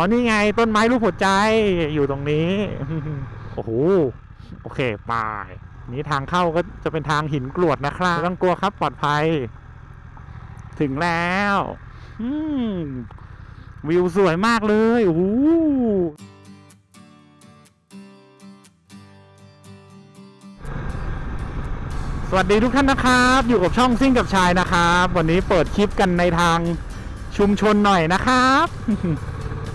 อ๋อนี่ไงต้นไม้รูปหัวใจอยู่ตรงนี้ โอ้โห โอเคไปนี้ทางเข้าก็จะเป็นทางหินกรวดนะครับไม่ต้องกลัวครับปลอดภัย ถึงแล้ววิวสวยมากเลยโอ้สวัสดีทุกท่านนะครับ อยู่กับช่องซิ่งกับชายนะครับ วันนี้เปิดคลิปกันในทางชุมชนหน่อยนะครับ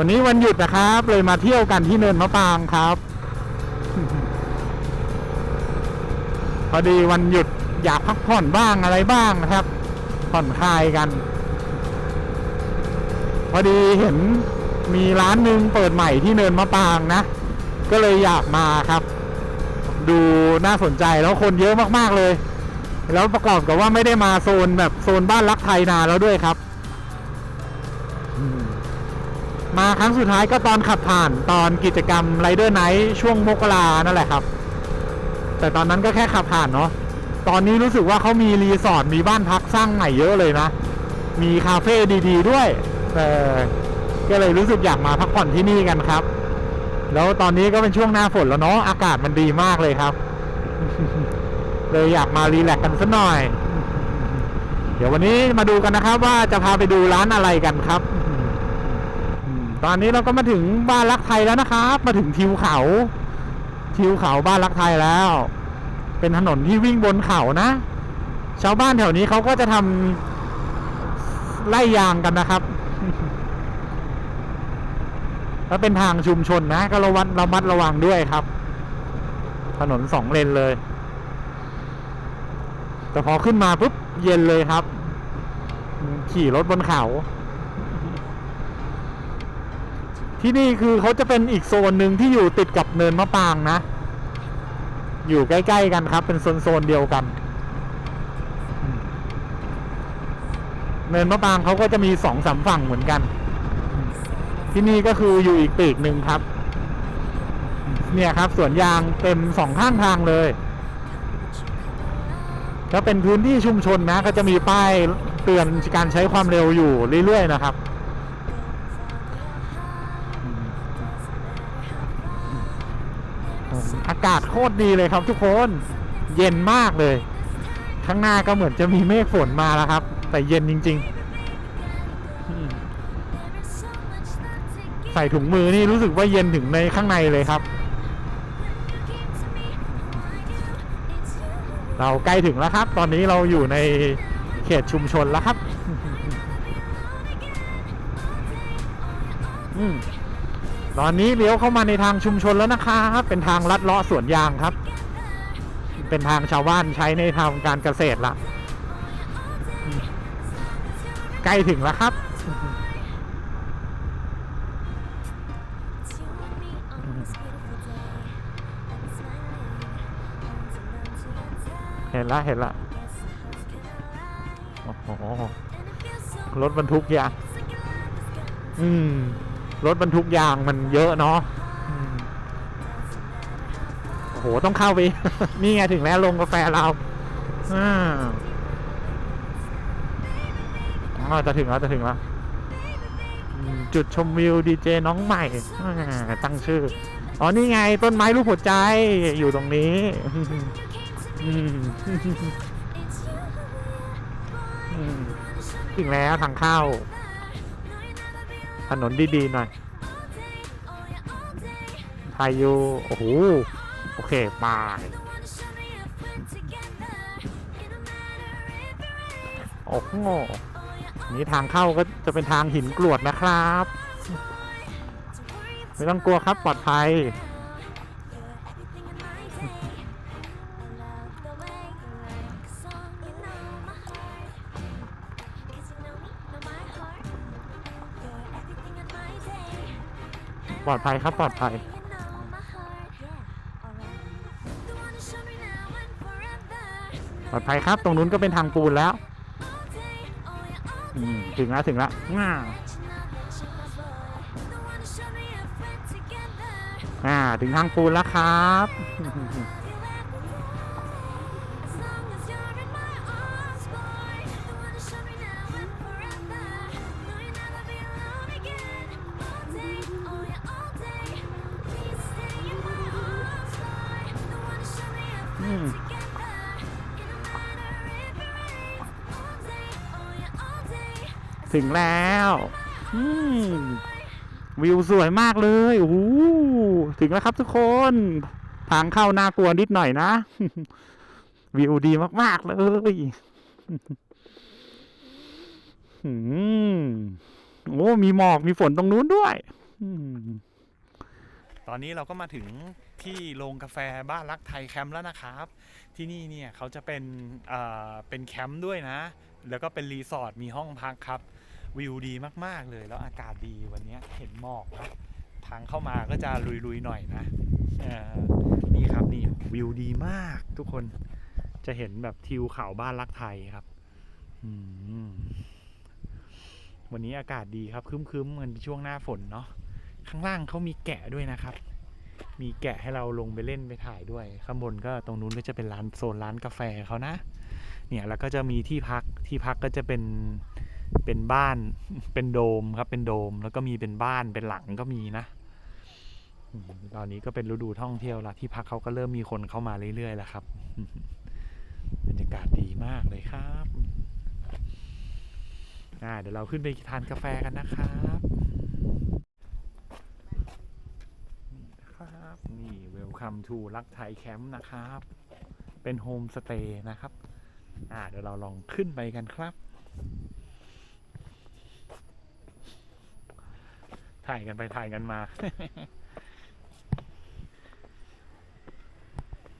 วันนี้วันหยุดนะครับ เลยมาเที่ยวกันที่เนินมะปรางครับ พอดีวันหยุดอยากพักผ่อนบ้างอะไรบ้างนะครับ ผ่อนคลายกัน พอดีเห็นมีร้านหนึ่งเปิดใหม่ที่เนินมะปรางนะ ก็เลยอยากมาครับ ดูน่าสนใจแล้วคนเยอะมากๆเลย แล้วประกอบกับว่าไม่ได้มาโซนแบบโซนบ้านรักไทยนานแล้วด้วยครับ มาครั้งสุดท้ายก็ตอนขับผ่านตอนกิจกรรมไรเดอร์ไนท์ช่วงมกรานั่นแหละครับ แต่ตอนนั้นก็แค่ขับผ่านเนาะตอนนี้รู้สึกว่าเขามีรีสอร์ทมีบ้านพักสร้างใหม่เยอะเลยนะ มีคาเฟ่ดี ๆ ด้วยเออก็เลยรู้สึกอยากมาพักผ่อนที่นี่กันครับ แล้วตอนนี้ก็เป็นช่วงหน้าฝนแล้วเนาะอากาศมันดีมากเลยครับ เลยอยากมารีแลกซ์กันสักหน่อย เดี๋ยววันนี้มาดูกันนะครับ ว่าจะพาไปดูร้านอะไรกันครับ ตอนนี้เราก็มาถึงบ้านรักไทยแล้วนะครับ มาถึงทิวเขา ทิวเขาบ้านรักไทยแล้ว เป็นถนนที่วิ่งบนเขานะ ชาวบ้านแถวนี้เขาก็จะทำไล่ยางกันนะครับแล้วเป็นทางชุมชนนะ ก็ระวัดระมัดระวังด้วยครับ ถนนสองเลนเลย แต่พอขึ้นมาปุ๊บเย็นเลยครับ ขี่รถบนเขา ที่นี่คือเขาจะเป็นอีกโซนหนึ่งที่อยู่ติดกับเนินมะปรางนะ อยู่ใกล้ ๆ กันครับ เป็นโซนๆเดียวกัน เนินมะปรางเขาก็จะมีสองสามฝั่งเหมือนกัน ที่นี่ก็คืออยู่อีกปีกหนึ่งครับ เนี่ยครับสวนยางเต็มสองข้างทางเลยก็เป็นพื้นที่ชุมชนนะ ก็จะมีป้ายเตือนการใช้ความเร็วอยู่เรื่อยๆนะครับากาศโคตรดีเลยครับทุกคน เย็นมากเลย ข้างหน้าก็เหมือนจะมีเมฆฝนมาแล้วครับ แต่เย็นจริงๆอืมใส่ถุงมือนี่รู้สึกว่าเย็นถึงในข้างในเลยครับ เราใกล้ถึงแล้วครับ ตอนนี้เราอยู่ในเขตชุมชนแล้วครับ อืม ตอนนี้เลี้ยวเข้ามาในทางชุมชนแล้วนะครับเป็นทางลัดเลาะสวนยางครับ เป็นทางชาวบ้านใช้ในทางการเกษตรละใกล้ถึงแล้วครับ เห็นละเห็นละโอ้โหรถบรรทุกยางอืม รถบรรทุกยางมันเยอะเนาะโอ้โห ต้องเข้าไป นี่ไงถึงแล้วลงกาแฟเราอ่าจะถึงแล้วจะถึงแล้ว จุดชมวิวดีเจน้องใหม่ ตั้งชื่อ อ๋อ นี่ไงต้นไม้รูปหัวใจอยู่ตรงนี้อืมอืมถึงแล้วทางเข้า ถนนดีๆหน่อยพายอยู่โอ้โห โอเคไปโอ้โหนี่ทางเข้าก็จะเป็นทางหินกรวดนะครับ ไม่ต้องกลัวครับปลอดภัย ปลอดภัยครับปลอดภัย ปลอดภัยครับ ตรงนู้นก็เป็นทางปูนแล้วถึงแล้วถึงแล้วง่าอ่า ถึงทางปูนแล้วครับ ถึงแล้วอืมวิวสวยมากเลยโอ้โหถึงแล้วครับทุกคน ทางเข้าน่ากลัวนิดหน่อยนะ วิวดีมาก ๆ เลยอืมโอ้มีหมอกมีฝนตรงนู้นด้วยอืมตอนนี้เราก็มาถึงที่โรงกาแฟบ้านรักไทยแคมป์แล้วนะครับ ที่นี่เนี่ยเขาจะเป็นเอ่อเป็นแคมป์ด้วยนะ แล้วก็เป็นรีสอร์ทมีห้องพักครับ วิวดีมากๆเลยแล้วอากาศดีวันนี้เห็นหมอกนะทางเข้ามาก็จะลุยๆหน่อยนะนี่ครับนี่วิวดีมากทุกคนจะเห็นแบบทิวเขาบ้านรักไทยครับวันนี้อากาศดีครับคึ้มๆเหมือนช่วงหน้าฝนเนาะข้างล่างเขามีแกะด้วยนะครับ มีแกะให้เราลงไปเล่นไปถ่ายด้วย ข้างบนก็ตรงนู้นก็จะเป็นร้านโซนร้านกาแฟเขานะ เนี่ยแล้วก็จะมีที่พักที่พักก็จะเป็น เป็นบ้านเป็นโดมครับเป็นโดมแล้วก็มีเป็นบ้านเป็นหลังก็มีนะตอนนี้ก็เป็นฤดูท่องเที่ยวละที่พักเขาก็เริ่มมีคนเข้ามาเรื่อยๆแล้วครับบรรยากาศดีมากเลยครับอ่าเดี๋ยวเราขึ้นไปทานกาแฟกันนะครับครับนี่ Welcome to รักไทยแคมป์นะครับ เป็นโฮมสเตย์นะครับอ่าเดี๋ยวเราลองขึ้นไปกันครับ ถ่ายกันไปถ่ายกันมา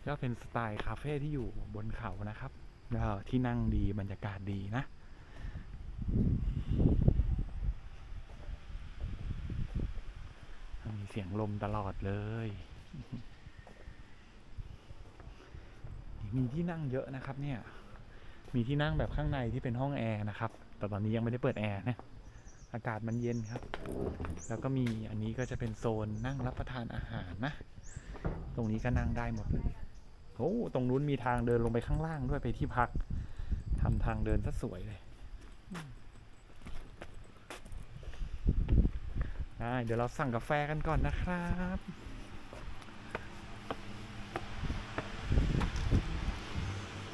ก็เป็นสไตล์คาเฟ่ที่อยู่บนเขานะครับแล้วที่นั่งดีบรรยากาศดีนะมีเสียงลมตลอดเลย มีที่นั่งเยอะนะครับเนี่ย มีที่นั่งแบบข้างในที่เป็นห้องแอร์นะครับ แต่ตอนนี้ยังไม่ได้เปิดแอร์นะ อากาศมันเย็นครับ แล้วก็มีอันนี้ก็จะเป็นโซนนั่งรับประทานอาหารนะ ตรงนี้ก็นั่งได้หมดเลยโอ้ตรงนู้นมีทางเดินลงไปข้างล่างด้วยไปที่พักทำทางเดินซะสวยเลยได้เดี๋ยวเราสั่งกาแฟกันก่อนนะครับ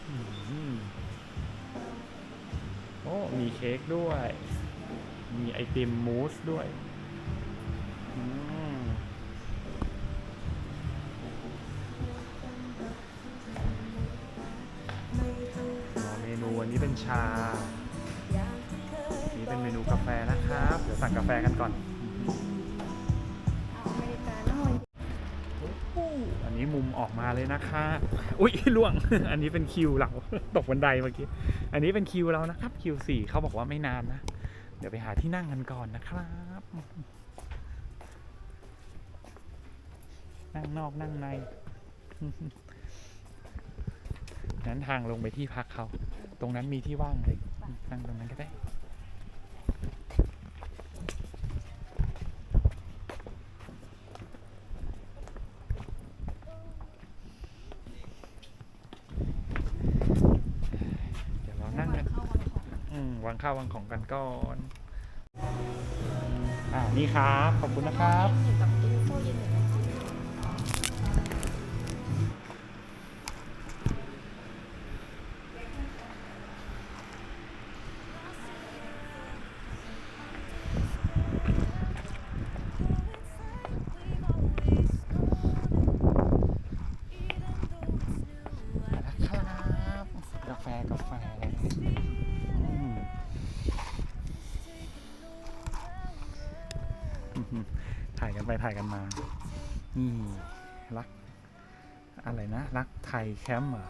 อโอ้มีเค้กด้วย มีไอติมมูสด้วยมอ๋อเมนูวันนี้เป็นชา นี่เป็นเมนูกาแฟนะครับ เดี๋ยวสั่งกาแฟกันก่อน อันนี้มุมออกมาเลยนะคะอุ๊ยล่วง อันนี้เป็นคิวเราตกบันไดเมื่อกี้ อันนี้เป็นคิวเรานะครับ คิวสี่เขาบอกว่าไม่นานนะ เดี๋ยวไปหาที่นั่งกันก่อนนะครับ นั่งนอกนั่งใน นั้นทางลงไปที่พักเขา ตรงนั้นมีที่ว่างเลย นั่งตรงนั้นก็ได้ยวเรานั่งกัน อืม วางข้าววางของกันก่อน อ่านี่ครับ ขอบคุณนะครับ ถ่ายกันไปถ่ายกันมา นี่รัก อะไรนะ รักไทยแคมป์เหรอ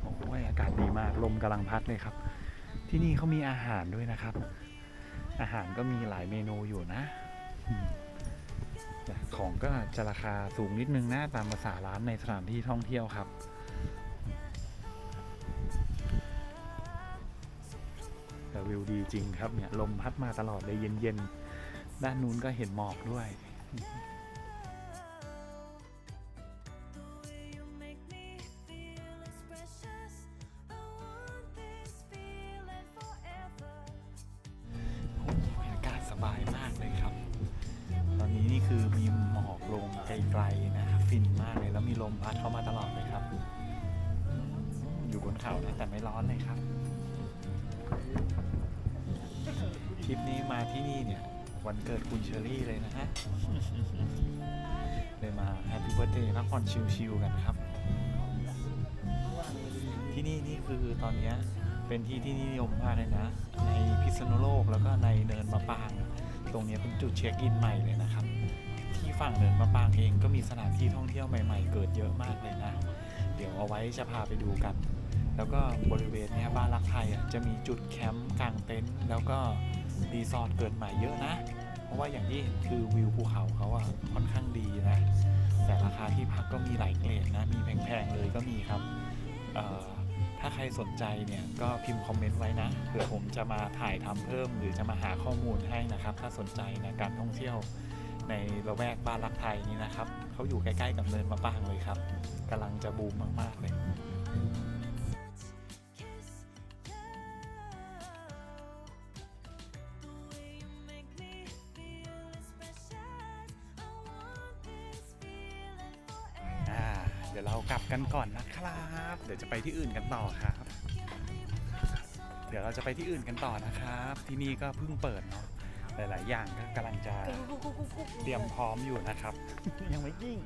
โอ้ยอากาศดีมาก ลมกำลังพัดเลยครับ ที่นี่เขามีอาหารด้วยนะครับ อาหารก็มีหลายเมนูอยู่นะ ของก็จะราคาสูงนิดนึงนะตามภาษาร้านในสถานที่ท่องเที่ยวครับแต่วิวดีจริงครับเนี่ยลมพัดมาตลอดเลยเย็นๆ ด้านนู้นก็เห็นหมอกด้วย You make me feel as precious. I want this feeling forever. โอ้โหบรรยากาศสบายมากเลยครับ ตอนนี้นี่คือมีหมอกลงไกลๆนะครับฟินมากเลยแล้วมีลมพัดเข้ามาตลอดเลยครับอืมอยู่บนเขานะแต่ไม่ร้อนเลยครับ ทริปนี้มาที่นี่เนี่ย วันเกิดคุณเชอรี่เลยนะฮะ เลยมาแฮปปี้เบิร์ดเดย์พักผ่อนชิลๆกันครับ ที่นี่นี่คือตอนนี้เป็นที่ที่นิยมมากเลยนะ ในพิษณุโลกแล้วก็ในเนินมะปราง ตรงนี้เป็นจุดเช็คอินใหม่เลยนะครับ ที่ฝั่งเนินมะปรางเองก็มีสถานที่ท่องเที่ยวใหม่ ๆ เกิดเยอะมากเลยนะ เดี๋ยวเอาไว้จะพาไปดูกัน แล้วก็บริเวณนี้บ้านรักไทยจะมีจุดแคมป์กางเต็นท์แล้วก็ รีสอร์ทเกิดใหม่เยอะนะ เพราะว่าอย่างที่เห็นคือวิวภูเขาเขาอะค่อนข้างดีนะ แต่ราคาที่พักก็มีหลายเกรดนะ มีแพงๆเลยก็มีครับ ถ้าใครสนใจเนี่ยก็พิมพ์คอมเมนต์ไว้นะ เผื่อผมจะมาถ่ายทำเพิ่ม หรือจะมาหาข้อมูลให้นะครับ ถ้าสนใจนะการท่องเที่ยวในละแวกบ้านรักไทยนี่นะครับ เขาอยู่ใกล้ๆกับเนินมะปรางเลยครับกำลังจะบูมมากๆเลย ดี๋ยวเรากลับกันก่อนนะครับ เดี๋ยวจะไปที่อื่นกันต่อครับ เดี๋ยวเราจะไปที่อื่นกันต่อนะครับ ที่นี่ก็เพิ่งเปิดเนาะหลาย ๆ อย่างก็กำลังจะเตรียมพร้อมอยู่นะครับ ยังไม่ยิ่ง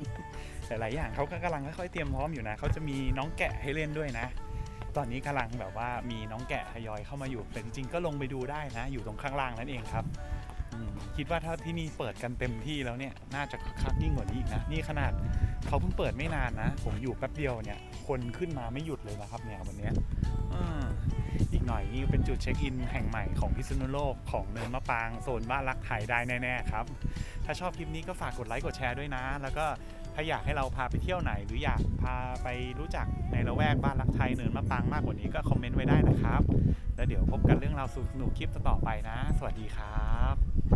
หลาย ๆ อย่างเขาก็กำลังค่อย ๆ เตรียมพร้อมอยู่นะเขาจะมีน้องแกะให้เล่นด้วยนะ ตอนนี้กำลังแบบว่ามีน้องแกะทยอยเข้ามาอยู่แต่จริง ๆ ก็ลงไปดูได้นะ อยู่ตรงข้างล่างนั่นเองครับอืมคิดว่าถ้าที่นี่เปิดกันเต็มที่แล้วเนี่ย น่าจะคึกคักยิ่งกว่านี้อีกนะ นี่ขนาด เขาเพิ่งเปิดไม่นานนะ ผมอยู่แป๊บเดียวเนี่ย คนขึ้นมาไม่หยุดเลยนะครับเนี่ยวันนี้อ,อีกหน่อยนี่เป็นจุดเช็คอินแห่งใหม่ของพิษณุโลกของเนินมะปรางโซนบ้านรักไทยได้แน่ๆครับ ถ้าชอบคลิปนี้ก็ฝากกดไลค์กดแชร์ด้วยนะ แล้วก็ถ้าอยากให้เราพาไปเที่ยวไหน หรืออยากพาไปรู้จักในละแวกบ้านรักไทยเนินมะปรางมากกว่านี้ก็คอมเมนต์ไว้ได้นะครับ แล้วเดี๋ยวพบกันเรื่องราวสนุกคลิปต่อไปนะ สวัสดีครับ